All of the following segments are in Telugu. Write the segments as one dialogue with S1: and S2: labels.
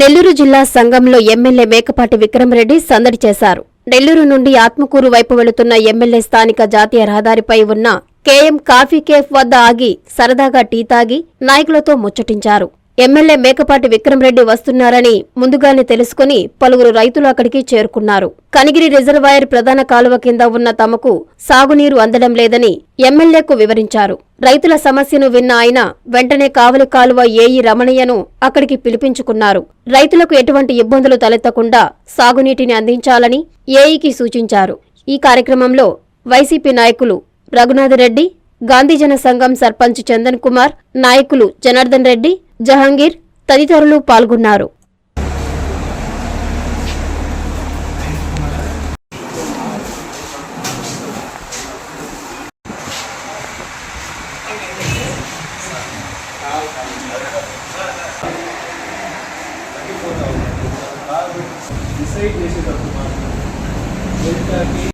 S1: నెల్లూరు జిల్లా సంఘంలో ఎమ్మెల్యే మేకపాటి విక్రమరెడ్డి సందడి చేశారు. నెల్లూరు నుండి ఆత్మకూరు వైపు వెళుతున్న ఎమ్మెల్యే స్థానిక జాతీయ రహదారిపై ఉన్న కేఎం కాఫీ కేఫ్ వద్ద ఆగి సరదాగా టీ తాగి నాయకులతో ముచ్చటించారు. ఎమ్మెల్యే మేకపాటి విక్రమరెడ్డి వస్తున్నారని ముందుగానే తెలుసుకుని పలువురు రైతులు అక్కడికి చేరుకున్నారు. కనిగిరి రిజర్వాయర్ ప్రధాన కాలువ కింద ఉన్న తమకు సాగునీరు అందడం లేదని ఎమ్మెల్యేకు వివరించారు. రైతుల సమస్యను విన్న ఆయన వెంటనే కావలి కాలువ ఏఈ రమణయ్యను అక్కడికి పిలిపించుకున్నారు. రైతులకు ఎటువంటి ఇబ్బందులు తలెత్తకుండా సాగునీటిని అందించాలని ఏఈకి సూచించారు. ఈ కార్యక్రమంలో వైసీపీ నాయకులు రఘునాథరెడ్డి గాంధీజన సంఘం సర్పంచ్ చందన్ కుమార్ నాయకులు జనార్దన్ రెడ్డి జహంగీర్ తదితరులు పాల్గొన్నారు.
S2: డిసైడ్ చేసేటప్పుడు మాత్రం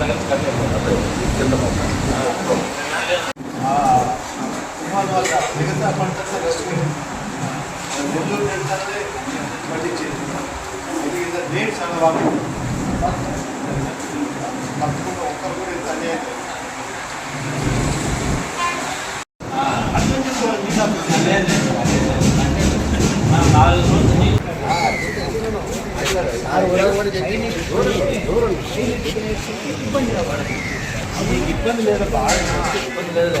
S2: డెల్టాకి ఇబ్బంది లేదు కంప్లైంట్ మాత్రం మిగతా పంటంతా రెస్ట్ నెల్లూరు నెలసే పండించేది ఇది రేట్ చాలా బాగుంది తప్పకుండా ఒక్కరు కూడా ఇంత అన్యాయం లేదు. అర్థం చేసుకోవాలి మిగతా ఇబ్బంది లేదు బాగా ఇబ్బంది లేదు